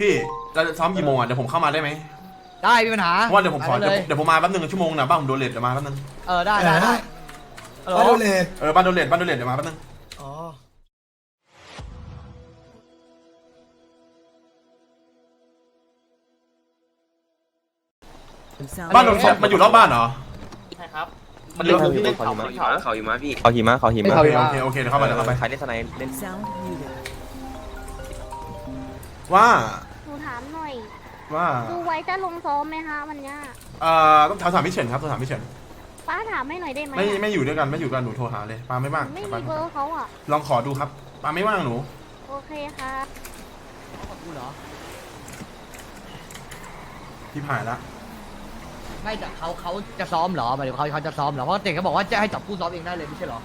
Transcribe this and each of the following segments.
พี่เราจะซ้อมกี่โมงอะเดี๋ยวผมเข้ามาได้ไหมได้ไม่มีปัญหาเพราะว่าเดี๋ยวผมขอไปเดี๋ยวเลยเดี๋ยวผมมาแป๊บนึงชั่วโมงนะบ้านผมโดนเลทเดี๋ยวมาแป๊บนึงเออได้ได้ได้ฮัลโหลมาดูเลทเออบ้านโดนเลทบ้านโดนเลทเดี๋ยวมาแป๊บนึง อ๋อบ้านโดนซบมันอยู่รอบบ้านเหรอใช่ครับมันเรื่องพี่พี่เล่เล่นนเขาเขาอยู่มาเขาอยู่มาพี่เขาหิมะเขาหิมะโอเคโอเคโอเคเดี๋ยวเข้ามาเดี๋ยวเข้าไป ใครเล่นสไนด์เล่น Sound muted. ว่าหนูถามหน่อย ว่าดูไว้จะลงซ้อมไหมคะวันเนี้ยเอ่อต้องถามถามพี่เฉินครับต้องถามพี่เฉินป้าถามให้หน่อยได้ไหมไม่อะไม่อยู่ด้วยกันไม่อยู่กันหนูโทรหาเลยปาไม่ว่างไม่ปามีเบอร์เขาอะ ลองขอดูครับปาไม่ว่างหนู โอเคค่ะ ขอบคุณเหรอ พี่ผ่านละไม่แต่เขาเขาจะซ้อมเหรอหมายถึงเขาเขาจะซ้อมเหรอ เพราะเด็กเขาบอกว่าจะให้จับคู่ซ้อมเองได้เลยไม่ใช่เหรอ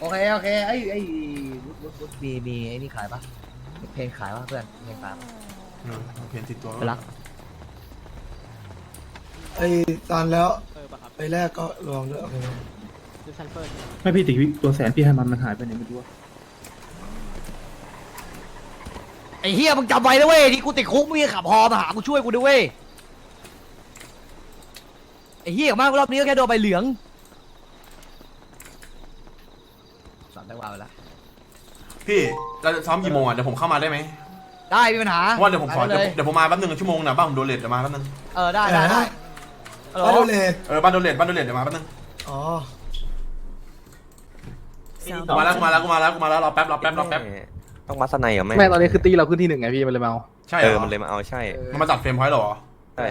โอเคโอเคไอ้ไอ้วุฒิวุฒิวุฒิมีมีไอ้นี่ขายปะเพลงขายปะเพื่อนเพลงขายปะอืมโอเคติดตัวไปละไอ้ตอนแล้วไปแรกก็ลองด้วยโอเคไม่พี่ติตัวแสนพี่ให้มันมันหายไปไหนไม่รู้อะไอ้เฮียมึงจำไว้นะเว้ยที่กูติดคุกมึงยังขับฮอมาหากูช่วยกูด้วยเว้ยไอ้เฮียมากรอบนี้ก็แค่โดนใบเหลืองสามแต้มวาไปละ พี่เราจะซ้อมกี่โมงอะเดี๋ยวผมเข้ามาได้ไหมได้ไม่มีปัญหาเพราะว่าเดี๋ยวผมขอไปเดี๋ยวเลยเดี๋ยวผมมาแป๊บนึงชั่วโมงนะบ้านผมโดนเลทเดี๋ยวมาแป๊บนึงเออได้ได้ได้ฮัลโหลมาดูเลทเออบ้านโดนเลทบ้านโดนเลทเดี๋ยวมาแป๊บนึงอ๋อ Sound กูมาแล้วกูมาแล้วกูมาแล้วกูมาแล้วรอแป๊บรอแป๊บรอแป๊บต้องมัดสไนด์เหรอแม่ไม่ตอนนี้คือตีเราขึ้นที่หนึ่งไงพี่มันเลยเมาใช่เอเหรออมันเลยมาเอาใช่มันมาจัดเฟรมพอยต์เหรอใช่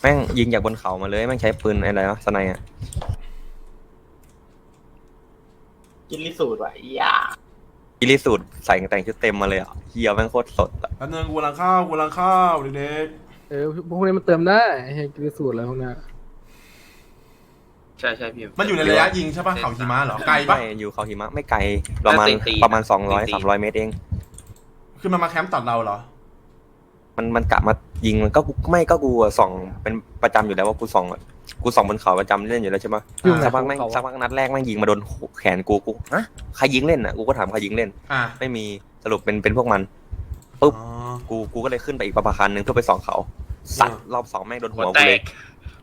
แม่งยิงจากบนเขามาเลยแม่งใช้ปืนอะไรวะสไนด์อะ กินลิสูตรว่ะย่ากิริสูตรใส่แต่งชุดเต็มมาเลยอะเฮียแม่งโคตรสดอะแป๊บนึงกูกำลังเข้ากูกำลังเข้าเด็กเออพวกนี้มันเติมได้ไอ้เฮียกิริสูตรอะไรพวกเนี้ยใช่ใช่พี่ ๆมันอยู่ในระยะยิงใช่ปะเขาหิมะเหรอไกลปะไม่อยู่เขาหิมะไม่ไกลประมาณตีนตีนประมาณสองร้อยตีนสามร้อยเมตรเอง คือมันมาแคมป์ตัดเราเหรอมันมันกะมายิงมันก็กูไม่ก็กูอะส่องเป็นประจำอยู่แล้วว่ากูส่องอะ กูส่องบนเขาประจำเล่นอยู่แล้วใช่ปะอ่าสักพักแม่งสักพักนัดแรกแม่งยิงมาโดนแขนกูกูฮะใครยิงเล่นอะกูก็ถามใครยิงเล่น อะไม่มีสรุปเป็นเป็นพวกมัน ปุ๊บ อ๋อ กูกูก็เลยขึ้นไปอีกประภาคันหนึ่งเพื่อไปส่องเขาสัตว์รอบสองแม่งโดนหัหัววแตกูเลย ก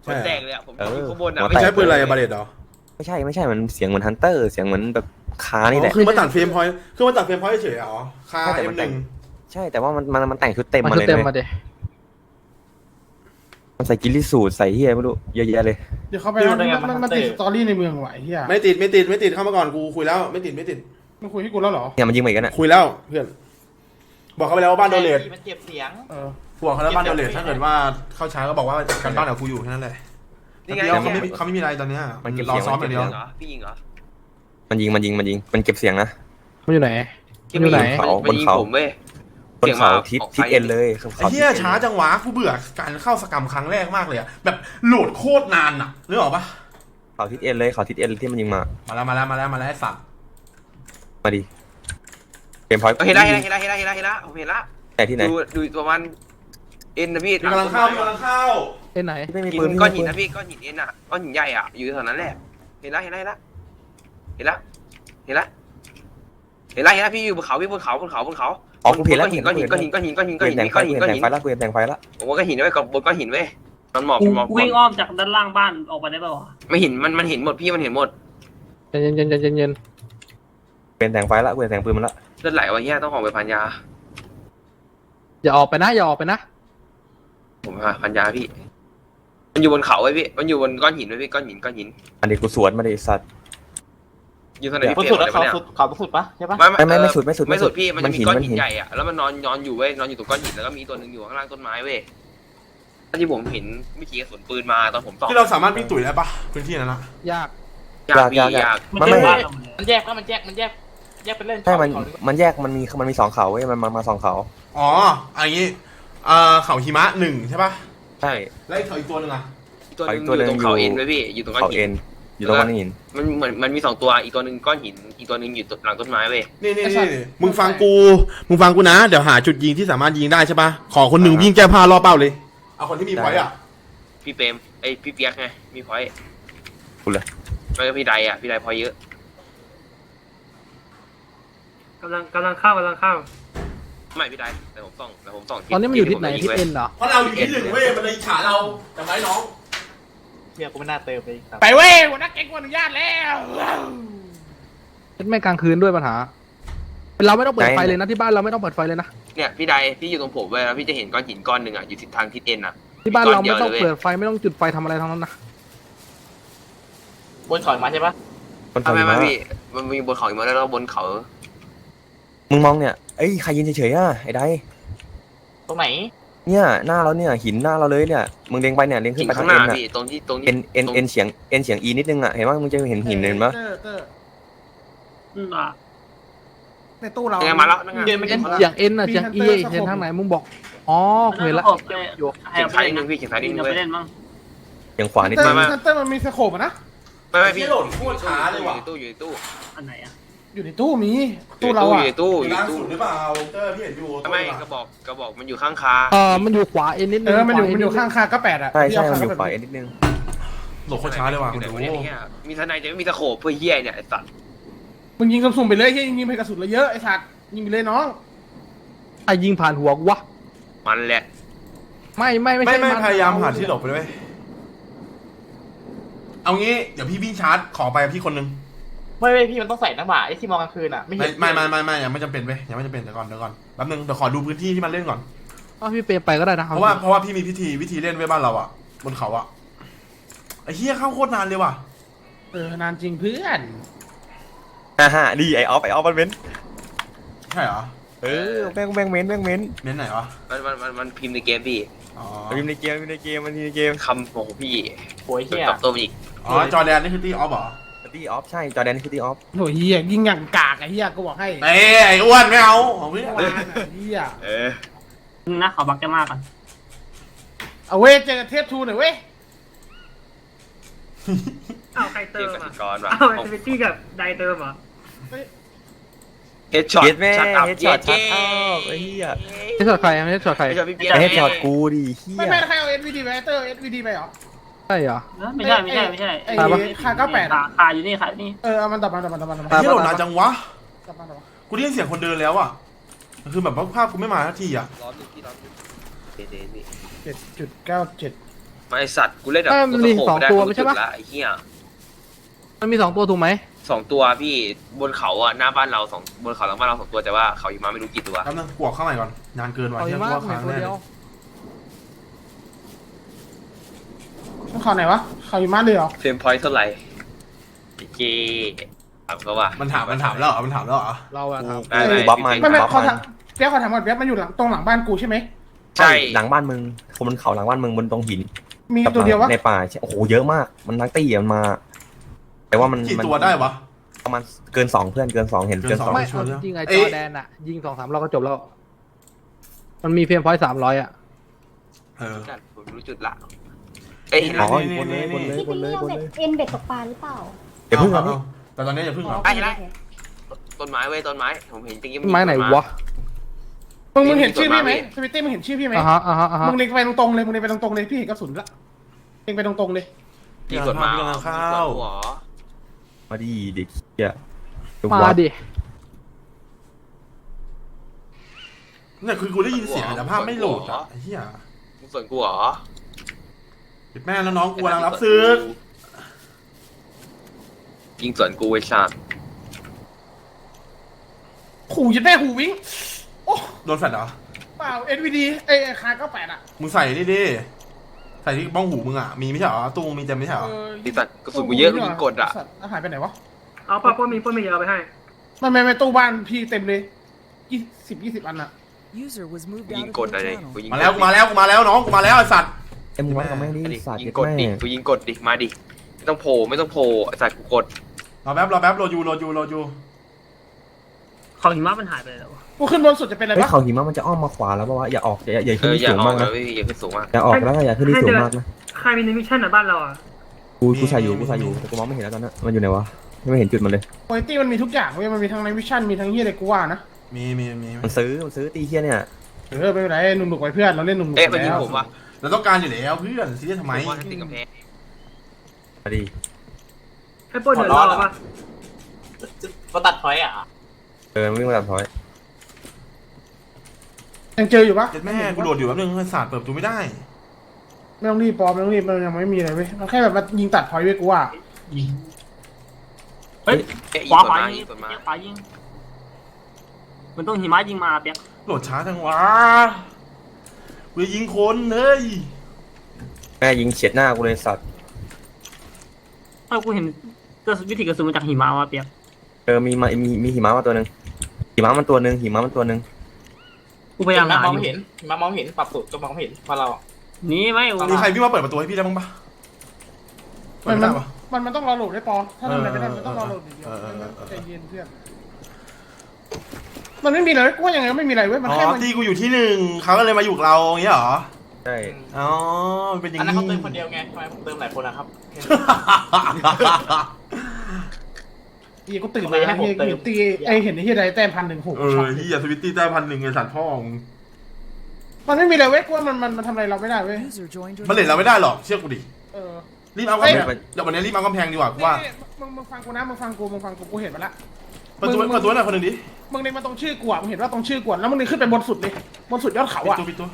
หัวแตกเลยอะผมเอออยู่ข้างบนอะหัวไม่แตกใช้ใช่ปืนอะไรอะบาเลตเหรอไม่ใช่ไม่ใช่มันเสียงเหมือนฮันเตอร์เสียงเหมือนแบบคานี่แหละ คือมันตัดเฟรมพอยต์คือมันตัดเฟรมพอยต์เฉยๆเหรอคาใช่แต่เอ็มัมนหแต่นึ่ง ง ใช่แต่ว่ามันมันมันแต่งชุดเต็มมันมาชุเลดยเต็มเว้มายเด มันใส่กิริสูทใส่เฮียไม่รู้เยอะแยะเลย เดี๋ยวเขาไปมันมันมันติดสตอรี่ในเมืองไหวเฮียไม่ติดไม่ติดไม่ติดเข้ามาก่อนกูคุยแล้ว ไม่ติดไม่ติดมึงคุยให้กูแล้วเหรอเนี่ยมันยิงมาอีกแล้วน่ะคุยแล้วเพื่อน บอกเขาไปแล้วว่าบ้านโดนเลทมันเจ็บเสียง เออบอกเขาแล้วบ้านโดนเลทถ้าเกิดว่าเข้าช้าก็บอกว่ากันบ้านกับกูอยู่แค่นั้นแหละนี่ไงเดียวเขาไม่มีเขาไม่มีอะไรตอนเนี้ยมันเก็บรอเสียงซ้อมอย่างเดียวเหรอพี่ยิงเหรอมันยิงมันยิงมันยิงมันเก็บเสียงนะมันอยู่ไหนที่อยู่ไหนมันยิงผมเว้ยบ นเขาทิศทิศเอ็นเลยบนไอ้เขาเหี้ยช้าจังหวะกูเบื่อการเข้าสกรรมครั้งแรกมากเลยอะแบบโหลดโคตรนานอะนึกออกปะเขาทิศเอ็นเลยเขาทิศเอ็นที่มันยิงมา มาแล้วมาแล้วมาแล้วมาแล้วไอ้สัตว์มาดิเกมพอยต์เห็นแล้วเห็นแล้วเห็นแล้วเห็นแล้วเห็นแล้วผมเห็นแล้วแต่ที่ไหนดูดูประมาณเอ็นนะพี่พี่กำลังเข้าพี่กำลังเข้าเอ้ไหน ไม่มีหิปืนนก้อนหินนะพี่ก้อนหินเอ็นอะก้อนหินใหญ่อะอยู่แถวนั้นแหละเห็นแล้วเห็นแล้วเห็นแล้วเห็นแล้วเห็นแล้วเห็นแล้วเห็นแล้วพี่อยู่บนเขาพี่บนเขาบนเขาบนเขา อ๋อกูเห็นแล้วก้อนหินก้อนหินก้อนหินก้อนหินก้อนหินเกก้อนมหินแต่งไฟก้อนหินเกมก้อนแต่งหินไฟแล้วเกมแต่งไฟแล้วผมว่าก้อนหินไว้กับบนก้อนหินเว้ยมันหมอบมันหมอบวิ่งอ้อมจากด้านล่างบ้านออกไปได้ป่าวะไม่เห็นมันมันเห็นหมดพี่มันเห็นหมดเย็นเย็นเย็นเย็นเย็นเกมแต่งไฟแล้วเกมแต่งปืนมันละเลือดไหลวะเฮียต้องออกไปพันยา อย่าออกไปนะอย่าออกไปนะผมหาพันยาพี่ มันอยู่บนเขาไว้พี่มันอยู่บนก้อนหินไว้พี่ก้อนหินก้อนหิน อันนี้กูสวนมาดิสัตว์อ ยู่ทางไหนพี่บนเปลี่ยสุดนแล้วอะไรเขาเนี่ยสุดเขาสุดปะใช่ปะไม่ไม่ไม่เอไม่อสุดไม่สุดไม่สุดพี่มันมันจะหิมีนก้อนมันหิหินนใหญ่อะแล้วมันนอนนอนอยู่เว้ยนอนอยู่ตรงก้อนหินแล้วก็มีตัวหนึ่งอยู่ข้างล่างต้นไม้เว้ยที่ผมเห็นวิธีกระสุนปืนมาตอนผมส่องที่เราสามารถวิ่งตุ๋ยได้ปะพื้นที่นั้นอะยากอยากมีอยากไม่มันใช่ไม่บ้านเราเลยมันแยกนะมันแยกมันแยกแยกเป็นเล่นใช่มันมันแยกมันมีมันมีสองเขาเว้ยมันมามาสองเขาอ๋ออันนี้เอ่อเขาหิมะหนึ่งใช่ปะใช่แล้วไอ้เขาอีกตัวหนึ่งอะตัวหนึงอีกตัวหนึ่องยู่ตรงเขาอยู่เอ็นไว้พี่อยู่ตรงก้อเขานหิเอ็นน อยู่ตรงก้อนหิน มันเหมือนมันมีสองตัวอีกตัวหนึ่งก้อนหินอีกตัวหนึ่งอยู่หลังต้นไม้เว้ยนี่นี่นี่นี่มึงฟังกู มึงฟังกูนะ เดี๋ยวหาจุดยิงที่สามารถยิงได้ใช่ปะขอคนหนึ่งวิ่งแก้ผ้ารอบเป้าเลย เอาคนที่มีพอยต์อะพี่เปรมไอยพี่เปียกไงมีพอยต์คุณเลยไม่ก็พี่ไดอะพี่ไดพอยต์เยอะกำลังกำลังเข้ากำลังเข้าไม่พี่ได้แต่ผมส่องแต่ผมส่องตอนนี้มันอยู่ทิศไหนทิศเอ็นเหรอเพราะเราอยู่ที่หนึ่งเว้ยมันเลยฉาเราจำไว้น้อง เฮียกูไม่น่าเติมไปอีกครับไปเว้ยหัวหน้าแก๊งกูอนุญาตแล้วทิศแม่กลางคืนด้วยปัญหา เราไม่ต้องเปิดไฟเลยนะที่บ้านเราไม่ต้องเปิดไฟเลยนะ เนี่ยพี่ได้พี่อยู่ตรงผมเว้ยแล้วพี่จะเห็นก้อนหินก้อนหนึ่งอะอยู่ทิศทางทิศเอ็นอะที่บ้านเราไม่ต้องก้อนเดียวเลยเปิดไฟไม่ต้องจุดไฟทำอะไรทั้งนั้นนะบนถอยมาใช่ปะคนเขาไม่หิไม่มะพี่มันมีบนเขาอีกมาแล้วบนเขา มึงมองเนี่ยเอ้ยใครยืนเฉยๆอะไอ้ไดตรงไหน เนี่ยหน้าเราเนี่ยหินหน้าเราเลยเนี่ยมึงเล็งไปเนี่ยเล็งขึ้หินนไปข้าทางงหเอ็น้านอะพี่ตรงที่ตรงที่เอ็นเอ็นตรงเอ็นเฉียงเอ็นเฉียงอีนิดนึงอะเห็นว่ามึงจะเห็นหินเห็นปะเตอร์เตอร์อืมอะในตู้เรายังไงมาแล้วนั่นไงเดินไปเอ็นกินอย่างเอ็นอะอย่างเอเห็นทางไหนมึงบอกอ๋อเห็นละอยู่ให้เขียนเอาไปซ้ายนิเล่ดนนึนะงพี่เขียนซ้ายนิดนึงเอาเว้ไปยเล่นมั้งอย่างขวานิดเตอนึงร์เตอร์มันมีสโคปอะนะไม่ไม่พี่ที่โหลดโคตรช้าเลยว่ะอยู่ในตู้อยู่ในตู้อันไหนอะ อยู่ในตู้มีอตู้ยู่ในเราตู้ออะยู่ในตู้อยู่ในล่าตู้สุดหรือเปล่าเตอร์พี่เห็นอยู่ทำไมกระบอกกระบอกมันอยู่ข้างคาเออมันอยู่ขวาเอ็นนิดนึเองอมันอยู่มันอยู่ข้างคาก็แปดอะใช่ใช่ที่มันเาอยู่แบบขวาเอ็นนิดนึงโหลดโคตรช้าเลยว่ะคุณไหนดูวะเนี่ยไอ้เหี้ยมีทนายแต่ไม่มีตะโขบเพื่อเหี้ยเนี่ยไอ้สัตว์มึงยิงกระสุนไปเลยเฮ้ยยิงไปกระสุนเลยเยอะไอ้สัตว์ยิงไปเลยน้องไอยิงผ่านหัวกูวะมันแหละ ไม่ไม่ไม่ไม่ใช่ไม่นพยายามหาที่หลบไปด้วยเอางี้เดี๋ยวพี่วิ่งชาร์จขอไปกับพี่คนนึง ไม่ไม่พี่มันต้องใส่หน้าหมาไอ้ที่มองกลางคืนอะไม่ไม่เห็นไม่ไม่ไม่ไม่ยังไม่จำเป็นเว้ยยังไม่จำเป็นเดี๋ยวก่อนเดี๋ยวก่อนแป๊บนึงเดี๋ยวขอดูพื้นที่ที่มันเล่นก่อนเอาพี่เปรมไปก็ได้นะเพราะว่าเพราะว่าพี่มีพิธีวิธีเล่นไว้บ้านเราอะบนเขาอะไอ้เฮียเข้าโคตรนานเลยว่ะเออนานจริงเพื่อนอ่าฮะดีไอออฟไอออฟมันเม้นใช่เหรอเออแม่งแม่งเม้นแม่งเม้นเน้นไหนวะมันมันมันมันพิมพ์ในเกมพี่อ๋อมันมีในเกมมีในเกมมันมีในเกมคำของพี่โวยเฮียตอบโต้มาอีกอ๋อจอแดนนี่คือตี้ออฟเหรอ ตีออฟใช่จอแดนคือตีออฟโหเฮียยิงอย่างกากไอ้เฮียก็บอกให้เอ้ยไอ้อ้วนไม่เอาของพี่เมื่อวานอะเฮียเออนึงนะขอบักจะมากก่อนเอาเว้ยเจอเทพทูหน่อยเว้ยอ้าวใครเติเกมมกสิอะกรว่ะอ้าวไอสวิตตี้กับไดเติมเหรอเฮดช็อตเก็ตแม่ชัดอัพเฮดช็อตเย้ชัดอัพไอ้เหี้ยไม่ช็อตใครไม่ช็อตใครเฮดช็อตพี่เปียไอ้เฮดช็อตกูดิเหี้ไม่ยไม่ใครเอาเอสวีดีไปเตอร์เอสวีดีไปเหรอ ใช่เหรอเออไม่ใช่ไม่ใช่ไม่ใช่ไอ้ตายปะคาเก้าแปดขาขาอยู่นี่ขาอยู่นี่เออเอามันตับมันตับมันตับมันตับมันไอ้เฮียโหลดนานจังวะ ตับมันตับมันกูได้ยินเสียงคนเดินแล้วอะคือแบบว่าภาพกูไม่มาทันทีอะร้อนอยู่พี่ร้อนอยู่เดๆพี่เจ็ดจุดเก้าเจ็ดไม่ไอ้สัตว์กูเล่นแบบเอ้ยมันมีสองตัวไม่ใช่ปะกูรู้จุดละไอ้เหี้ยมันมีสองตัวถูกไหมสองตัวพี่บนเขาอะหน้าบ้านเราสองบนเขาหลังบ้านเราสองตัวแต่ว่าเขาอยู่มาไม่รู้กี่ตัวแป๊บนึงกวกเข้าใหม่ก่อน นานเกินว่ะเอาเฮีอียกกูมากว่าเหมืค้าอนงตัวแน่เดียว ต้องข่าวไหนวะข่าวอยู่มาเลยเหรอเฟรมพอยต์เท่าไหร่ไอ้เจ๊ถามเขาว่ามันถามมันถามแล้วเหรอมันถามแล้วเหรอเราอะครับ ได้กูได้บัฟมันไม่ไม่บัฟขอมัถามนเปียกขอถามก่อนเปียกมันอยู่หลังตรงหลังบ้านกูใช่ไหมใช่ หลังบ้านมึงคนบนเขาหลังบ้านมึงบนตรงหินมีตัวเดียววะในป่าใช่โอ้โหเยอะมาก มันนักตีอะมันมา แต่ว่ามันกี่มันตัวได้วะ ประมาณเกินสองเพื่อนเกินสองเห็นเกิเกินนสสอองงไม่ชัวร์เอาแล้วจริงๆไอ้เอ้จย อแดนอะยิงสองสามเราก็จบแล้ว มันมีเพียงพอยต์สามร้อยอะเออผมรู้จุดละ เอ้ยเห็นอ๋แล้วอบนเลยบนเลยบนเลยบนเลยเอ็นเบ็ดตกปลาหรือเปล่าเดี๋ยวเพิ่งเอาเอาเอาแต่ตอนนี้อย่าเพิ่งเอาไอ้เห็นแล้วต้นไม้เว้ยต้นไม้ ผมเห็นจริงๆไม้ไหนวะมึงมึงเห็นชื่อพี่ไหมสวิตตี้มึงเห็นชื่อพี่ไหมอ่าฮะอ่าฮะอ่าฮะมึงเล็งไปตรงๆเลยมึงเล็งไปตรงๆเลยพี่เห็นกระสุนละเล็งไปตรงๆเลยยิงสวนมากำลังเข้ายิงสวนหัวมาดีเด็กเหี้ยดูมาวัดดิเนี่ยคือกูได้ยินเสียงแต่ภาพไม่โหลดอะไอ้เฮียยิงสวนกูเหรอ ปิดแม่แล้วน้องกูกำลังรับซื้อยิงสวนกูไอ้สัตว์ขู่ยัดแม่หูวิ่งโอ้โดนแฟดเหรอ เปล่าเอ็นวีดีไอ้คาเก้าแปดอะมึงใส่นี่ดิ ใส่ที่บ้องหูมึงอะมีไม่ใช่เหรอตู้มึงมีเต็มไม่ใช่เหรอ ไอ้สัตว์กระสุนกูเยอะกูยิงกดอะ สัตว์หายไปไหนวะเอาป้าป้ามีป้ามีเอาไปให้ไม่ไม่ไม่ตู้บ้านพี่เต็มเลยยี่สิบยี่สิบอันอะ User was moved กูยิง out of กด your อะไร channel. กูยิงมาแล้วกูมาแล้วกูมาแล้วน้องกูมาแล้วไอ้สัตว์ เอ็มวัดกับแม่งดิอันนี้สัตว์ยิเย็งดกดแม่ดิกูยิงกดดิมาดิไม่ต้องโผล่ไม่ต้องโผล่ไอ้สัตว์กูกดรอแป๊บรอแป๊บรอยูรอยูรอยูของหิมะมันหายไปแล้ววะกูขึ้นบนสุดจะเป็นอะไรเฮ้ยปะเขาหิมะมันจะอ้อมมาขวาแล้วป่าวะอย่าออกอย่าอย่าเอขึ้นอที่อย่าสูงออมากกนะนะพี่อย่าขึ้นสูงมากอย่าออกแล้วก็อย่าขึ้นที่สูงมากนะใครมีในมิชชั่นอะบ้านเราอะกูกูใส่อยู่กูใส่อยู่แต่กูมองไม่เห็นแล้วตอนนั้นมันอยู่ไหนวะไม่เห็นจุดมันเลย โอยตี้มันมีทุกอย่างเว้ยมันมีทั้งในวิชั่นมีทั้งเฮียอะไรกูว่านะมีมีมีมันซื้อมันซื้อตีเฮียเนี่ยเออไม่เป็นไรหนุ่มๆไว้เพื่อนเราเล่นหนุ่มๆเอ๊ะมันยิงแล้วผมวะ เราต้องการอยู่แล้วเพื่อนซีเรียสทำไม ผมว่าติดกำแพงมาดีให้ป้นเดือดร้อนปะก็ตัดพอยอะเออวิ่งมาตัดพอยยังเจออยู่ปะเจ็ดแม่กูโดดอยู่แป๊บนึงไอ้สัตว์เปิดประตูไม่ได้ไม่ต้องรีบปอมไม่ต้องรีบมันยังไม่มีอะไรเว้ยมันแค่แบบมายิงตัดพอยต์เว้ยกูว่าเฮ้ยเอ๊ะขวาอีกขวาส่วนมายิอีงกส่วนมาขวายิง มันต้องหิมะยิงมาเปียกโหลดช้าจังวะ กูจะยิงคนเฮ้ยแม่ยิงเฉียดหน้ากูเลยสัตว์เอ้ากูเห็นกระสุนวิธีกระสุนมาจากหิมะมาเปียกเออมีมามีมีหิมะมาตัวหนึ่งหิมะมันตัวหนึ่งหิมะมันตัวหนึ่งกูพยายามหามองอยู่เห็นมามองเห็นปรับสูตรก็มองเห็นว่าเราหนี่ไม่มีใครวิ่งมาเปิดประตูให้พี่ได้บ้างปะเปิมัดนไม่มันได้ปะมันมันต้องรอโหลดได้ปอถ้าทำอะไรไม่ได้เออมันต้องรอโหลดอย่างเดียวเออเออเออเออใจเย็นเพื่อน มันไม่มีเลยกูว่ายังไงก็ไม่มีอะไรเว้ยมันอ๋แค่อมันที่กูอยู่ที่หนึ่งเขาก็เลยมาอยู่กับเราอย่างเงี้ยเหรอใช่อ๋อมันเป็นอย่างอันนั้นนี้เขาเติมคนเดียวไงทำไมผมเติมหลายคนนะครับอีกูตื่นทำมาไมให้ผมเฮียเติมเห็นตีไอเห็นไอ้เฮียใดแต้มพันหนึ่งหกเออที่อย่าสวิตตี้ได้พันหนึ่งไอ้สัตว์พ่อมึงมันไม่มีอะไรเว้ยกูว่ามันมันมันทำอะไรเราไม่ได้เว้ยมันเล่นเราไม่ได้หรอกเชื่อกูดิเออรีบเอากำแพงเดี๋ยววันนี้รีบเอากำแพงดีกว่ากูว่านี่มึงมึงฟังกูนะมึงฟังกูมึงฟังกูกูเห็นมาละ เปิดตัวเปิดตัวหน่อยคนหนึ่งดิมึงเล็งมาตรงชื่อกูอะมึงเห็นว่าตรงชื่อกูอะแล้วมึงเล็งขึ้นไปบนสุดเลยบนสุดยอดเขาปิดอะตัวปิดตัว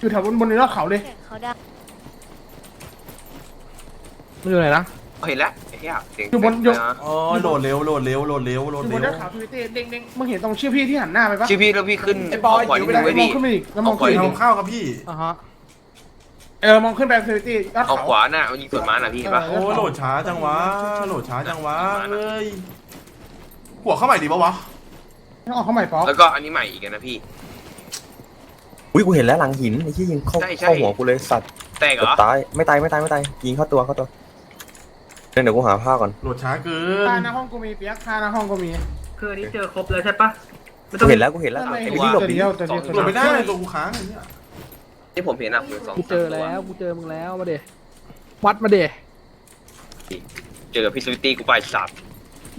อยู่แถวบนบนยอดเขาเลยเขาได้มึงอยู่ไหนนะเอาเห็นแล้วไอ้เหี้ยเสียงอยู่บนอยู่นะอ๋อโหลดเร็วโหลดเร็วโหลดเร็วโหลอดยู่บเร็นวยอดเขาทวิตเตอร์เด้งเด้งมึงเห็นตรงชื่อพี่ที่หันหน้าไปปะชื่อพี่แล้วพี่ขึ้นไอ้บอยขวาเดี๋นิยดวนึไม่งได้ไว้พี่มองขึ้นไปอีกแล้วมองเอาขวาขึ้นทำข้าวครับพี่อ่าฮะเออมองขึ้นไปทวิตเตอร์ยอดเอาเขาขวาน่ะเอายิงส่วนมาน่ะพี่เห็นปะ โอ้โหลดช้าจังวะโหลดช้าจังวะเฮ้ย หัวเข้าใหม่ดีปะวะต้องเอาเข้าใหม่ป๊อกแล้วก็อันนี้ใหม่อีกอะนะพี่ อุ้ยกูเห็นแล้วหลังหินไอ้ที่ยิงเข้าใช่ใช่ เข้าหัวกูเลยสัตว์แตกเหรเกืออบตายไม่ตายไม่ตายไม่ตายยิงเข้าตัวเข้าตัวเดี๋ยวกูหาผ้าก่อนโหลดช้าเกิคานหน้าห้องกูมีเปียกคาหน้าห้องกูมี คืออันนี้เจอครบเลยใช่ปะไม่ต้กูองเห็นแล้วกูเห็นแล้วทำไม ไอ้เห็นที่หลบตัวดิเดียวตัวเดียวสตัองวโหลเดียวดไม่ได้ตัวกูค้างไอ้เนี่ยที่ผมเห็นอะคือสองกูเจอแล้วกูเจอมึงแล้วมาเดวัดมาเดเจอกับพี่สวิตตี้กูไปสับ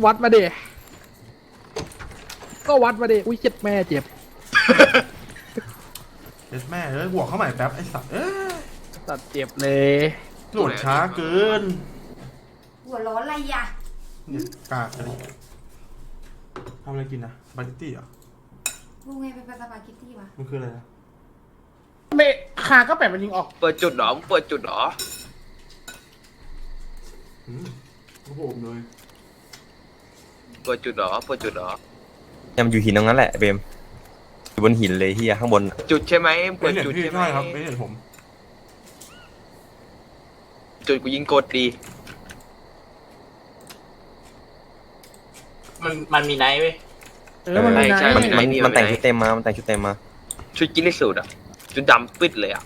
วัดมาเด ก็วัดมาเดอุ้ยเจ็บแม่เจ็บเด็ดแม่เอ้ยหัวเข้าใหม่แป๊บไอ้สัตว์เอ้ยตัดเจ็บเลยโหลดช้าเกินหัวร้อนอะไรอะเนี่ยกากเลยทำอะไรกินนะสปาเกตตี้เหรอะกูไงเป็นสปาเกตตี้วะมันคืออะไรนะไม่คาก็แปะมันยิงออกเปิดจุดเหรอมึงเปิดจุดเหรออืมโอ้โหเลยเปิดจุดเหรอเปิดจุดเหรอ ยังอยู่หินตรงนั้นแหละเบมอยู่บนหินเลยเฮียข้างบนจุดใช่ไหมไม่เปิดเห็นจุดพี่ใช่ไหมใช่ครับไม่เห็นผม จุดกูยิงกดดีมันมันมีไนท์เว้ย เออมันมีใช่ไนใช่ท์มันมันมันแต่งชุดเต็มมา มันแต่งชุดเต็มมา ชุดกินได้สุดอะชุดดำปิดเลยอะ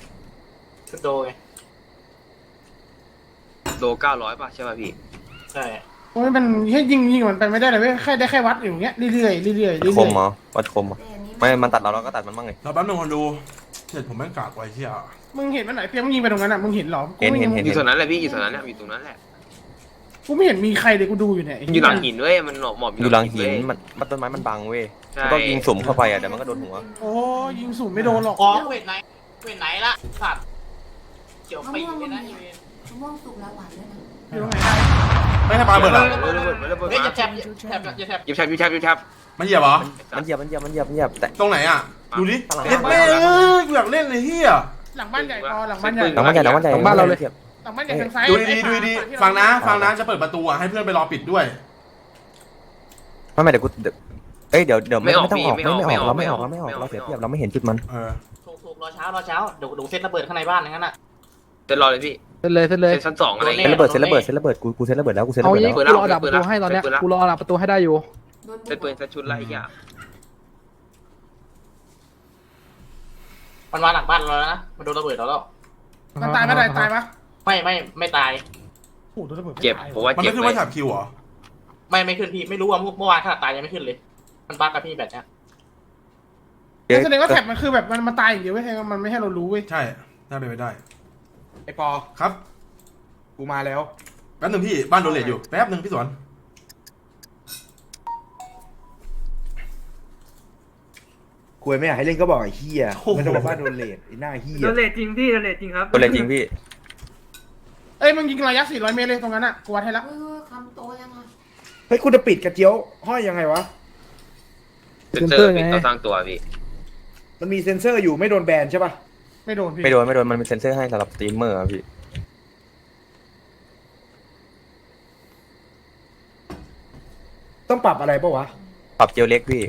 ชุดโดไงโลเก้าร้อยป่ะใช่ป่ะพี่ ใช่ โอ้ยมันแค่ยิงยิงมันไปไม่ได้เลยเว้ยแค่ได้แค่วัดอยู่อย่างเงี้ยเรื่อยๆเรื่อยๆเรื่อยคมเหรอวัดคมเหรอไม่มันตัดเราเราก็ตัดมันบ้างไง เราแป๊บนึงคนดูเสร็จผมแม่งกากไว้ที่อะๆมึงเห็นมันไหนเปียกมึงยิงไปตรงนั้นอะมึงเห็นเหรอกูไม่เห็นเห็นอยู่ตรงนั้นแหละพี่อยู่ตรงนั้นแหละอยู่ตรงนั้นแหละกูไม่เห็นมีใครเลยกูดูอยู่เนี่ยไอยู่หลังหินเว้ยมันหมอบหมอบอยู่หลังหินเว้ยมันมันต้นไม้มันบังเว้ยใช่มันต้องยิงสุ่มเข้าไปอะเดี๋ยวมันก็โดนหัว โอ้ยิงสูงไม่โดนหรอกอ๋อเวทไนท์เวทไนท์ละสัตว์เกี่ยวปีกเลยนะมะม่วงสุกแล้วหวานด้วยนะอยู่ตรงไหน ไม่ให้ปลาเบิดเหรอเออระเบิดระเบิดเฮ้ยอย่ามาแทบอย่าแทบอย่าแทบยิบแทบยิบแทบยิบแทบมันเหยียบเหรอมันเหยียบมันเหยียบมันเหยียบมันเหยียบแต่ตรงไหนอะดูดิหลังเด็ดแม่เอ้ยกูอยากเล่นเลยเฮียหลังบ้านใหญ่พอหลังบ้านใหญ่หลังบ้านใหญ่หลังบ้านใหญ่หลังบ้านเราเลยทียบหลังบ้านใหญ่ทางซ้ายดูไอ้ดีๆดูดีฝาที่เรๆฟังนะฟังนะจะเปิดประตูอะให้เพื่อนไปรอปิดด้วยไม่ไม่เดี๋ยวกูเดี๋ยวเอ้ยเดี๋ยวเดี๋ยวไม่ไม่ต้องออกไม่ไม่ออกเราไม่ออกเราไม่ออกเราเสียเปรียบเราไม่เห็นจุดมันเออถูกถูกรอเช้ารอเช้าเดี๋ยวเดี๋ยวเซ็ตระเบิดข้างในบ้านอย่างนั้นอะ เดี๋ยวรอเลยพี่เส้นเลยเส้นเลย เซ็นชั้นสองอะไรโดนแน่เซเงี้ยตระเบิดเซตระเบิดเซตระเบิดกูกูเซตระเบิดแล้วกูเซตระเอาเบิดงี้แล้วกูรอดับประตูให้ตอนเนี้ยกูรอดับประตูให้ได้อยู่โดนเป็นปืนเซ็ตชุดไรอย่างมันมาหลังบ้านเราแล้วนะ มันโดนระเบิดเราแล้ว มันตายไม่ได้ตายปะไม่ไม่ไม่ตาย โอ้โหโดนระเบิดไม่เจ็บตายผมว่ามันเจ็ไม่บขึ้นเลว่ายแถบคิวเหรอ ไม่ไม่ขึ้นพี่ ไม่รู้ว่าเมื่อวานขนาดตายยังไม่ขึ้นเลย มันบั๊กกับพี่แบบเนี้ยงั้นแสดงว่าแท็บมันคือแบบมันมันตายอย่างเดียวเว้ยมันไม่ให้เรารู้เว้ย ใช่ น่าเป็นไปได้ ไอปอ ครับ กูมาแล้ว แป๊บนึงพี่ บ้านโดนเลทอยู่ แป๊บนึงพี่สวนคุยไม่อยากให้เล่นก็บอกไอ้เฮียไม่ต้องบอกว่าโดนเลดไอ้หน้าเฮียโดนเลทจริงพี่โดนเลทจริงครับตัวเลยจริงพี่ เอ้ยมึงยิงระยะ 400 เมตรเลยตรงนั้นอะกูวัดให้แล้วเออคำโตยังอะเฮ้ยคุณจะปิดกระเจียว ห้อยยังไงวะ เซนเซอร์เป็นตัวสร้างตัวพี่ มันมีเซ็นเซอร์อยู่ไม่โดนแบนใช่ปะ ไม่โดนพี่ไม่โดนไม่โดนมันมีเซ็นเซอร์ให้สำหรับสตรีมเมอร์อะพี่ ต้องปรับอะไรปะวะ ปรับเจลเล็กพี่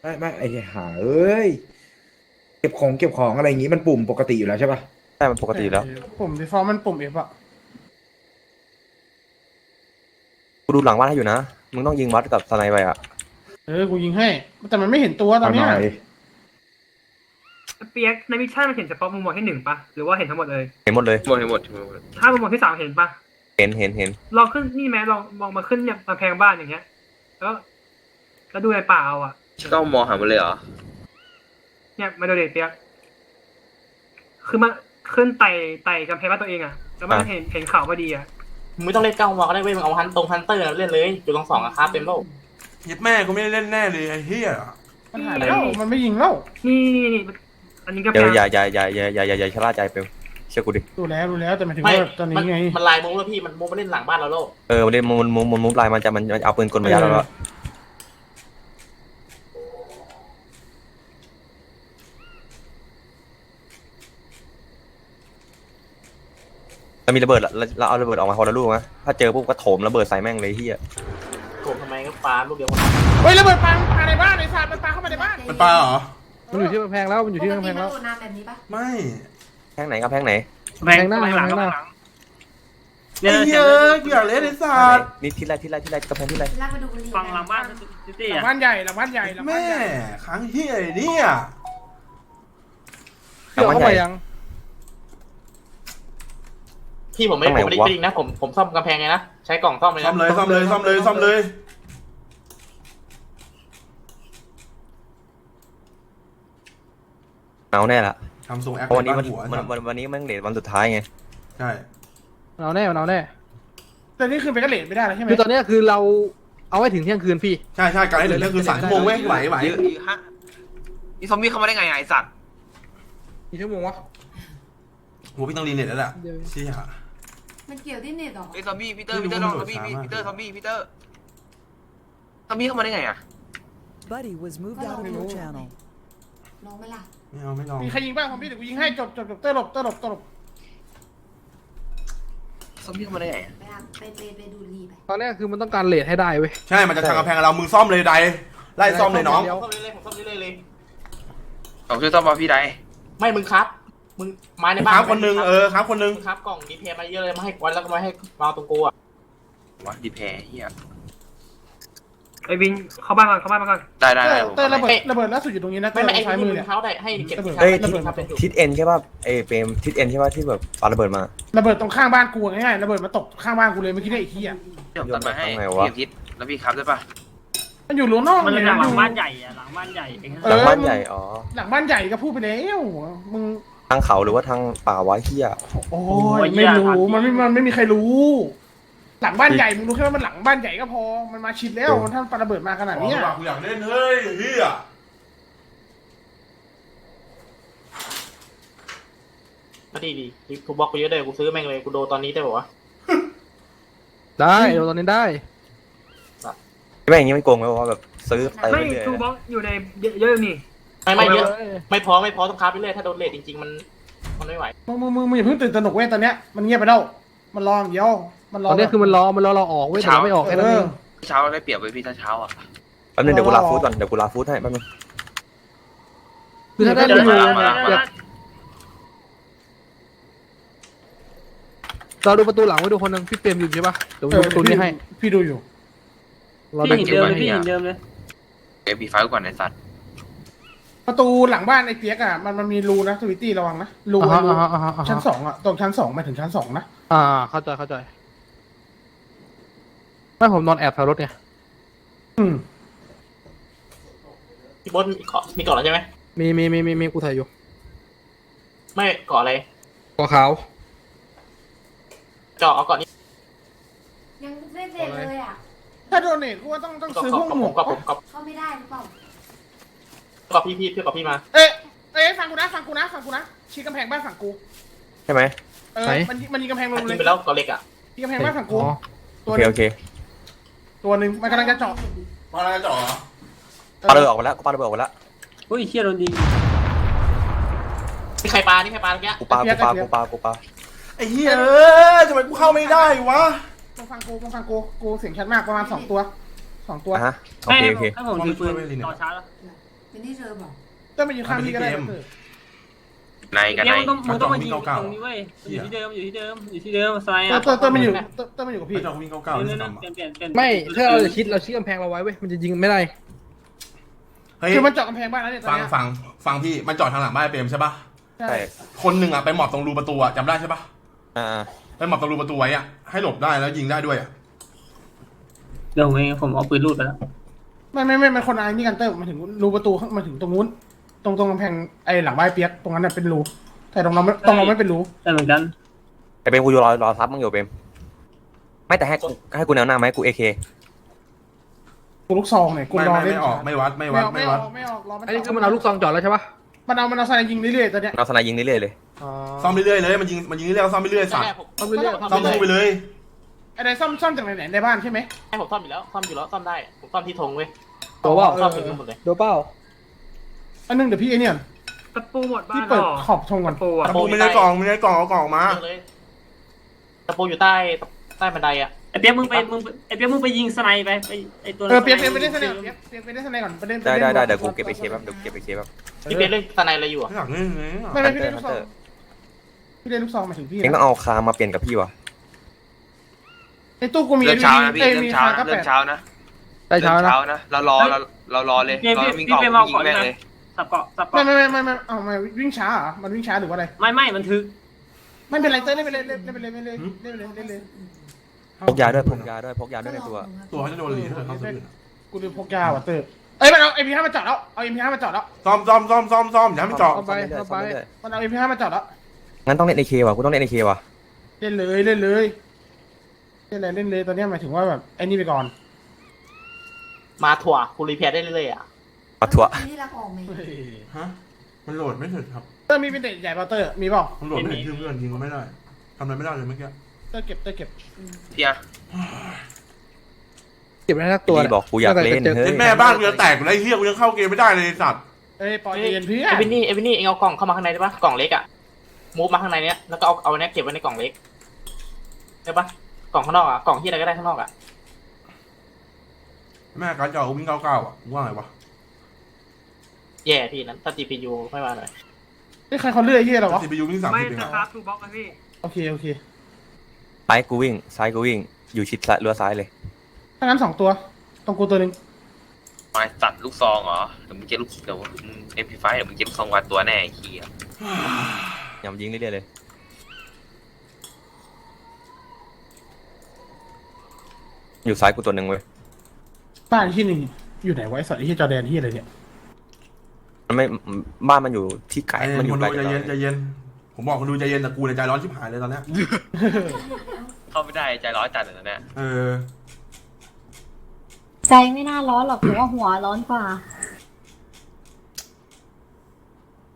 ไม่ไม่ไอ้หาเอ้ย เก็บของเก็บของอะไรอย่างงี้มันปุ่มปกติอยู่แล้วใช่ปะใช่มันปกติอยู่แล้วปุ่มดีฟอลมันปุ่มเอฟอะกูดูหลังบ้านให้อยู่นะ มึงต้องยิงวัดกับสไนไปอะเออกูยิงให้ แต่มันไม่เห็นตัวตอนเนี้ยเอาหน่อย เปียกในมิชชั่นมันเห็นเฉพาะมุมมองที่หนึ่งปะหรือว่าเห็นทั้งหมดเลย เห็นหมดเลย หมดให้หมดให้หมดถ้ามุมมองที่สามเห็นปะเห็นเห็นเห็นลองขึ้นนี่แม้ลองมองมาขึ้นเนี่ยมาแพงบ้านอย่างเงี้ย แล้วแล้วดูในป่าเอาอะก็มองหาหมดเลยเหรอ เนี่ยมาดูเด็เปียกคือมาขึ้นไต่ไต่กำแพงบ้านตัวเองอะ แล้วมันเห็นเห็นเขาพอดีอะมึงไม่ต้องเล่นเก้ามอก็ได้เว้ยมึงเอาฮันตรงฮันเตอร์เล่นเลยอยู่ตรงสองอะครับเต็มโลกยึดแม่กูไม่ได้เล่นแน่เลยไอ้เหี้ยมันหายแล้วมันไม่ยิงแล้วนี่นี่นี่ อันนี้ก็เดี๋ยวแพงอย่าอย่าอย่าอย่าอย่าอย่าอย่าชะล่าใจไปเชื่อกูดิดูแล้วดูแล้วแต่หมายถึงไม่ว่าตอนมันนี้ไง มันลายมุ้งแล้วพี่มันมุ้งมาเล่นหลังบ้านเราโลกเออมันเล่นมันมันมันมุมลายมันจะมันมันเอาปืนกลมายัดแล้วอะเรามีระเบิดอะเราเราเอาระเบิดออกมาคนละลูกนะถ้าเจอปุ๊บก็โถมระเบิดใส่แม่งเลยเฮียโกงทำไมก็ปาลูกเดียวคนเฮ้ยระเบิดปาปาในบ้านไอ้สัตว์มันปาเข้ามาในบ้านมันปลาเหรอ มันอยู่ที่กำแพงแล้วมันอยู่ที่กำแพงแล้ว ปกติมันโดนน้ำแบบนี้ปะไม่แพงไหนครับแพงไหนแพงแพงหน้าแพงหลังแพงหน้าแพงหลังไอ้เหี้ยกูอยากเล่นไอ้สัตว์นี่ที่ไรที่ไรที่ไรกำแพงที่ไรลากไปดูบุหรี่ฝั่งหลังบ้านซิตี้หลังอะบ้านใหญ่หลังบ้านใหญ่หลังบ้านแม่ใหญ่ครั้งเหี้ยไอ้เนี่ยเดี๋ยวเข้าไปยังพี่ผมไม่ผมไม่ได้จริงนะผมผมซ่อมกำแพงไงนะใช้กล่องซ่อมเลยซ่อนะมเลยซ่อมเลยซ่อมเลยซ่อมเลย เอาแน่ละทำทรงแอคเพราะวันนี้มันหัวมันวันวันนี้มันเลทวันสุดท้ายไง ใช่มันเอาแน่มันเอาแน่แต่นี่คือไปก็เลทไม่ได้แล้วใช่ไหมคือตอนเนี้ยคือเราเอาไว้ถึงเที่ยงคืนพี่ ใช่ใช่การให้เหลือเรื่องคือสามชั่วโมงเว้ยไหวไหวเยอะดีฮะนี่ซอมบี้เข้ามาได้ไงอะไอ้สัตว์กี่ชั่วโมงวะโหพี่ต้องรีเน็ตแล้วแหละเดี๋ยวเชี่ยมันเกี่ยวที่เน็ตเหรอไอ้ซอมบี้พีเตอร์ไม่พีรู้เตอร์ลองซอมบี้ไม่รู้พีเตอร์ซอมบี้พีเตอร์ซอมบี้เข้ามาได้ไงอะ Buddy was moved out of your channel ลองไหมล่ะ ไม่เอาไม่ลองมีใครยิงบ้างผมพี่เดี๋ยวกูยิงให้จบจบจบเตอร์หลบเตอร์หลบเตอร์หลบซอมบี้เข้ามาได้ไงอะไปอาบไปไปไปดูดบุหรี่ไปตอนเนี้ยคือมันต้องการเลทให้ได้เว้ย ใช่มันจะทางกำแพงเรามึงซ่อมเลยใดไล่ซ่อมเลยน้องเดี๋ยวผมซ่อมเรื่อยๆผมซ่อมเรื่อยๆเลย ผมช่วยซ่อมบอพี่ได้ไม่มึงครับ มึงไม้ในบ้าค้านคนหนึ่งเออค้าคนหนึ่งมึงครับกล่องดีเพมาเยอะเลยมาให้กวนแล้วก็มาให้มาเอาตรงกูอะวะดีแพ้เฮีย ไอ้วินเข้าบ้านก่อนเข้าบ้านมาก่อนได้ได้เตอได้ร์ผมเตอร์ระเบิดเอ้ยระเบิดล่าสุดอยู่ตรงนี้นะเตอไม่ร์ไม่ไอ้ซ้ายมืมืออเนี่ยเท้าได้ให้เก็บระเบิดที่เฮ้ย ระทิศเบิดครับเป็นอยู่ทิศเอ็นใช่ป่ะเอยเปรมทิศเอ็นใช่ป่ะที่แบบปาระเบิดมา ระเบิดตรงข้างบ้านกูง่ายๆระเบิดมาตกข้างบ้านกูเลยเมื่อกี้เนี่ยไอ้เหี้ยเดี๋ยวผมตัดมาให้ทำไงพี่วะอาทิตย์แล้วพี่ครับได้ปะมันอยู่รั้วนอกมันเลเป็นยหลันะงบ้านใหญ่อะหลังบ้านใหญ่เองเอหลังอบ้านใหญ่อ๋อหลังบ้านใหญ่ก็พูดไปแล้วมึงทางเขาหรือว่าทางป่าไว้เฮียโอ้ยไม่รู้มันไม่มันไม่มีใครรู้ หลังบ้านใหญ่มึงรู้แค่ว่ามันหลังบ้านใหญ่ก็พอ มันมาชิดแล้วถ้ามันปาระเบิดมาขนาดเนี้ยกูอยากเล่นเฮ้ยเฮียมาดีดีกูบล็อกกูเยอะเลยกูซื้อแม่งเลยกูโดนตอนนี้ได้ป่าวะได้เดี๋ยวตอนนี้ได้ไม่อย่างงี้มันโกงไหมว่าแบบซื้อไปไม่เรื่อยทูบ็อกอยู่ในเยอะๆนี่ไม่ไม่เยอะอาลไม่พอไม่พอต้องค้าไปเรื่อยถ้าโดนเลทจริงๆมันมันไม่ไหวมึงมึงมึงมึงอย่าเพิ่งตื่นตระหนกเว้ยตอนเนี้ยมันเงียบไปแล้วมันรออย่างเดียว มันรตออนเนี้ยคือมันรอมันรอเราออกเว้ยแต่เราไม่ออกแค่นั้นเอเอองเช้าได้เปรียบไว้พี่ถ้าเช้าอะแป๊บนึงเดี๋ยวกูลาฟูดก่อนเดี๋ยวกูลาฟูดให้แป๊บนึงคือถ้าได้เดี๋ยวรีวิวเดี๋ยวเดี๋ยวเดี๋ยวเราดูประตูหลังไว้ดูคนหนึงพี่เปรมอยู่ใช่ปะเดี๋ยวเอดูอประตูนี้ให้พี่ดูอยู่ เราพี่ดูหินเดิมเลยพี่หินเดิมเลยเก็บพีไฟก่อนไอ้สัตว์ประตูหลังบ้านไอ้เปียกอะมันมันมีรูนะสวิตตี้ระวังนะรูอ่าไอ้ฮะรูอ่าฮะอ่าฮะอ่าชั้นฮะสองอะตรงชั้นสองมาถึงชั้นสองนะ อ่าเข้าใจเข้าใจ ไม่ผมนอนแอบแถวรถไงอืมพี่บอสมีเกาะมีเกาะแล้วใช่ไหมมีมีมีมีมีกูถ่ายอยู่ไม่เกาะอะไรกอขาวเจาะเอาเกาะนี้ยังไม่เสร็จเลยอะ ถ้าโดนเนทกูว่าต้องต้องเกาะซื้อเกาะพวกหมวกเกาะผมเกาะเข้าไม่ได้หรือเปล่าเกาะพี่พี่เพื่อเกาะพี่มาเอ๊ะเอ๊ะฟังกูนะฟังกูนะฟังกูนะชี้กำแพงบ้านฝั่งกูใช่ไหมเออมันมันยิงกำแพงลอันงเลยิงยไปแล้วเกาะเหล็กอะยิงกำแพงบ้านฝั่งกูอ๋อตัวโอหเคนึงโอเค ตัวหนึ่งมันกำลังจะเจาะมาแล้วจ่อเหรอปาระเบิดออกมาแล้วกูปาระเบิดออกมาแล้วเฮ้ยเฮียโดนยิงนี่ใครปลา นี่ใครปลาเมื่อกี้กูปากูปากูปากูปาไอ้เหี้ยเอ้ยทำไมกูเข้าไม่ได้วะมึงฟังกูมึงฟังกูกูเสียงชัดมากประมาณสองตัวสองตัวอะฮะโอเคโอเคถ้าผมถือปืนต่อช้าแล้วเป็นที่เธอบอกเต้ยมายืนข้างพี่ก็ได้เต้ย ในกันเดี๋ในยวมึงต้องมึงต้องมายิงตรงนี้เว้ยอยู่ที่เดิมอยู่ที่เดิมอยู่ที่เดิมสไลด์เต้ยเต้ยเต้ยมาอยู่เต้ยเต้ยมาอยู่กับพี่ พี่จะวิ่งเก้าๆเปนี่ลี่ยนทำเปลี่ยนเปลี่ยนเปลี่ยนไม่ถ้าเราจะคิดเราชี้กำแพงเราไว้เว้ยมันจะยิงไม่ได้เฮ้ยคือมันเจาะกำแพงบ้านแล้วเนี่ยตอนฟังเนี้ยฟังฟังพี่มันจอดทางหลังบ้านไอ้เปรมใช่ปะใช่ใช่ คนหนึ่งอะไปหมอบตรงรูประตูอะจำได้ใช่ปะอ่าไปหมอบตรงรูประตูไว้อะให้หลบได้แล้วยิงได้ด้วยอะเดี๋ยวผมเองผมเอาปืนรูดไปแล้วไม่ไม่ไม่มันคนอะไรนี่กันเต้ยมาถึงรูประตูข้างมาถึงตรงนู้น ตรงตรงกำแพงไอ้หลังบ้านเปียกตรงนั้นน่ะเป็นรูแต่ตรงเราไม่ตรงเราไม่เป็นรูได้เหมือนกันไอเปรมกูอยู่รอรอซับมึงอยู่เปรมไม่แต่ให้กูให้กูแนวหน้าไหมกูเอเคกูลูกซองเนี่ยกูไม่รอไม่เล่นไม่ออกไม่วัดไม่ไม่วัดออกไม่ไม่อวัอดกไม่ออกรอมันอันนี้คือมันเอาลูกซองจอดแล้วใช่ปะมันเอามันเอาสไนยิงเรื่อยๆตอนเนี้ยเราสไนยิงเรื่อยๆเลยอ๋อซ่อมไปเรื่อยเลยมันยิงมันยิงเรื่อยๆซ่อมไปเรื่อยสัตว์ต้องไปเรื่อยซ่อมสู้ไปเลยไอ้ไหนซ่อมซ่อมจากไหนไหนในบ้านใช่ไหมให้ผมซ่อมอยู่แล้วซ่อมอยู่แล้วซ่อมได้ผมซ่อมที่ธงเว้ยตัวว่าซ่อมถึงหมดเลยโดเป้า อันนึงเดี๋ยวพี่ไอ้เนี่ยตะปูหมดบ้าพี่นเปิดหรอขอบธงก่อนตะปูอะตะปูไม่ได้กล่องไม่ได้กล่องเอากล่องมาเยอะเลยตะปูอยู่ใต้ใต้บันไดอะ ไอเปียกมึงไปมึงไอเปียกมึงไปยิงสไนไปไปไอตัวเออเปียกเปียกไปเล่นสไนก่อนเปียกเปียกไปเล่นสไนก่อนไปเล่นได้ได้ได้เดี๋ยวกูเก็บเอเคแป๊บเดี๋ยวกูเก็บเอเคแป๊บพี่เป็นเรื่องสไนอะไรอยู่อะไม่อยากเล่นเลยอะไม่ไม่พี่เล่นฮัลูกนซอเตองร์พี่เล่นลูกซองหมายถึงพี่เองต้องเอาคามาเปลี่ยนกับพี่วะในตู้กูมีเริ่มเช้านะพี่เอ้ยเริ่มมีเช้าคานะก็เริ่แปมดเช้านะได้เช้าเริ่มนะ เช้านะเรารอเราเรารอเลยเราวิ่งเกาะยิงแม่งเลย สับเกาะสับไม่เกาะไม่ไม่ไม่ไม่เอาไม่วิ่งช้าเหรอมันวิ่งช้าหรือว่าอะไรไม่ไม่มันถึกไม่เป็นไรเต้ยเล่นไปเลยเล่นไปเลยเล่นไปเลยเล่นไปเลยเล่นเลยพกยาด้วยพกยาด้วยพกยาด้วยในตัว ตัวเขาจะโดนรีถ้าเกิดเขาสะดุดอะกูลืมพกยาว่ะเต้ยเอ้ยมันเอาเอ็มพีห้ามาจอดแล้วเอาเอ็มพีห้ามาจอดแล้วซ่อมซ่อมซ่อมซ่อมซ่อมอย่าให้มันเจาะเอาไปเอาไปมันเอาเอ็มพีห้ามาจอดแล้วงั้นต้องเล่นเอเควะกูต้องเล่นเอเควะเล่นเลยเล่นเลยเล่นเลยเล่นเลยตอนเนี้ยหมายถึงว่าแบบไอ้นี่ไปก่อน มาถั่วคูรีเพร์ได้เรื่อยๆอะ มาถั่วที่รักออกไหมฮะ มันโหลดไม่ถึงครับเต้ยมีเป็นเด็กใหญ่เปล่าเต้ยมีเปล่ามันโหลดไม่ถึงชื่อเพื่อนยิงก็ไม่ได้ทำอะไรไม่ได้เลยเมื่อกี้เต้ยเก็บเต้ยเก็บเพียเก็บไว้สักตัว พี่บอกกูอยากเล่นเฮ้เล่ยนแม่บ้านกูจะแตกกูได้เฮียกูยังเข้าเกมไม่ได้เลยไอ้สัตว์เอ้ยปล่อยเย็นเพื่อเอวินนี่เอวินนี่เองเอากล่องเข้ามาข้างในได้ปะกล่องเล็กอะมูฟมาข้างในเนี้ยแล้วก็เอาเอาเนี้ยเก็บไว้ในกล่องเล็กได้ปะกล่องข้างนอกอะกล่องที่อะไรก็ได้ข้างนอกอะแม่การจะเอาวิ่งเก้าเก้าอะกูว่าไงวะ แย่พี่นั้นถ้า GPU ไม่มาหน่อยไอ้ยใครเขาเลื่อยเฮียเหรอวะ ซีพียูวิ่งสามไม่สิบเองจะเหรครัอบทูบ็อกนะพี่โอเค โอเคซ้ายกูวิ่ง ซ้ายกูวิ่ง อยู่ชิดซ้ายเรือซ้ายเลย ถ้างั้นสองตัว ตรงกูตัวหนึ่งมาตัดลูกซองเหรอเดี๋ยวมึงเก็บลูกเดี๋ยวมึงเอ็มพีไฟเดี๋ยวมึงเก็บลูกซองวัดตัวแน่ไอ้เหี้ยยำยิงเรื่อยๆเลย อยู่ซ้ายกูตัวหนึ่งเว้ย บ้านที่หนึ่งอยู่ไหนไวะไอ้สัตว์ไอ้ที่จอร์แดนที่อะไรเนี่ย มันไม่บ้านมันอยู่ที่ไกลไอ้มันอคยู่นไกลดูใจเย็นใจเย็น ผมบอกคนดูใจเย็นแต่กูในใจร้อนชิบหายเลยตอนเนี้ยเข้าไม่ได้ใจร้อนจัดเลยตอนเนี้ยเออใจไม่น่าร้อนหรอกแต่ว่าหัวร้อนกว่า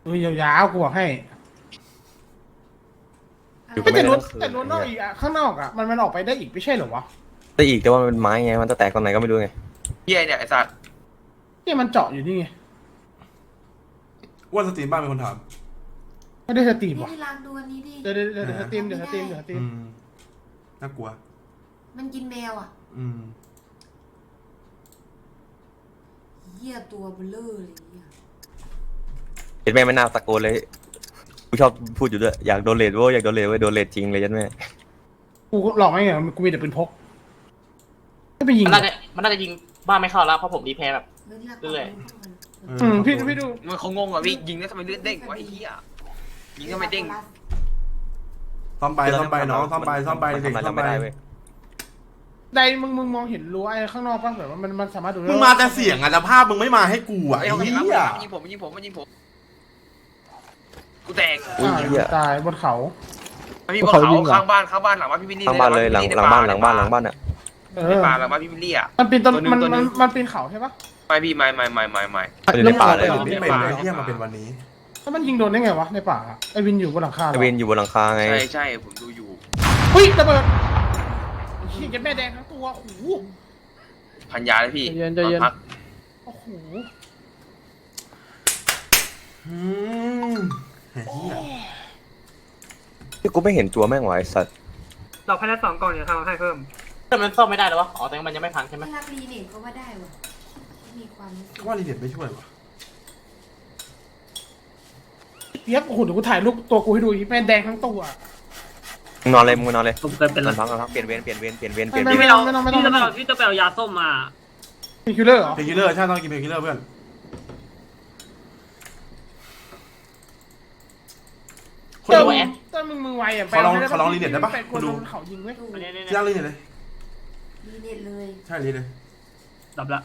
เออยาวๆกูบอกให้อยู่กัไม่นแต่ไม่รได้ถทั้งคืนแต่รถนอกอีกอะข้างนอกอะมันมันออกไปได้อีกไม่ใช่เหรอวะได้อีกแต่ว่ามันเป็นไม้ไงมันจะแตกตอนไหนก็ไม่รู้ไงเหี้ยเนี่ยไอ้สัตว์เนี่ยมันเจาะอยู่นี่ไงอ้ วนสตรีมบ้านเป็นคนถามไม่ได้สตรีมพี่วะที่รักดูอันนี้ดิ เดี๋ยวเดี๋ยวเดี๋ยวสตรีมเดี๋ยวสตรีมเดี๋ยวสตรีอืมมน่ากลัว มันกินแมวอะอืม เหี้ยตัวเบลอเลยเหี้ยเห็นแม่ไม่น่าตะโกนเลยกูชอบพูดอยู่ด้วย อยากโดนเลดเว้ยอยากโดนเลดเว้ยโดนเลดจริงเลยยันแม่กูหลอกไม่ไงกูมีแต่ปืนพกไม่ไปยิงมันน่าจะมันน่าจะยิงบ้านไม่เข้าแล้วเพราะผมรีเพร์แบบ เรื่องที่รักเรื่อยเอออืมพี่พี่ดูมันเขางงอะพี่ยิงแล้วทำไมเลือดเด้งวะไอ้เหี้ยยิงทำไมเด้งซ่อมไปซ่อมไปน้องซ่อมไปซ่อมไปเด็กทำอะไรซ่อมไปไม่ได้เว้ยใดมึงมึงมองเห็นรั้วไอ้ข้างนอกป่ะแบบว่ามันมันสามารถดูได้มึงมาแต่เสียงอะแต่ภาพมึงไม่มาให้กูอะไอ้ไอ้เขาเหี้ยิงยมันยิงผมมันยิงผมมันยิงผมกูแตกอุ้ยอ่าเหี้ยตายบนเขาพี่บนเขาข้างบ้านข้างบ้านหลังบ้านพี่วิลลี่ข้างบ้านเลยหลังหลังบ้านหลังบ้านหลังบ้านอะเอในอป่าหลังบ้านพี่วิลลี่อะมันปีนต้นตัวหนึ่งมันตัวหนึ่มันงมันปีนเขาใช่ป่ะ ไม่พี่ไม่ไม่ไม่ไม่ไม่ อยู่ในป่าเลย ไม่เป็นเลยเหี้ยมาเป็นวันนี้แล้วมันยิงโดนได้ไงวะในป่าอะไอ้วินอยู่บนหลังคาเหรไออเวนอยู่บนหลังคาไง ใช่ใช่ผมดูอยู่เฮ้ยระเบิดเหี้ยแม่แดงทั้งตัวโอ้โหพันยาเลยพี่ใจเย็นใจเย็นพักโอ้โหอืมไอ้เหี้ยที่กูไม่เห็นตัวแม่งวะไอ้สัตว์ เราภายในสองกล่องเดี๋ยวทำให้เพิ่มแต่มันซ่อมไม่ได้หรอวะ อ๋อแต่มันยังไม่พังใช่ไหมรับรีเนทก็ว่าได้ว่ะ มีความรู้สึกว่ารีเด็ดไม่ช่วยว่ะเปียกโอ้โหเดี๋ยวกูถ่ายรูปตัวกูให้ดูอีกแม่งแดงทั้งตัวมึงนอนเลยมึงนอนเลยผมเคยเป็นนอนพักนอนพักเปลี่ยนเวรเปลี่ยนเวรเปลี่ยนเวรเปลี่ยนไม่เวรไม่ต้องไม่ต้องไม่ต้องพี่ไม่จะไปต้องเอาพี่จะไปเอายาส้มมาเป็นคิลเลอร์เหรอเพลคิลเลอร์ใช่ต้องกินเพลคิลเลอร์เพื่อนคนเติดูมถ้ามึงมือไวอะขอลองขอลองรีเน็ตได้ปะไปกคุณดูโเขายิงเว้ยถูกอันนี้ที่นั่งรีเด็ดเลยรีเนทเลย ใช่รีเลยดับละ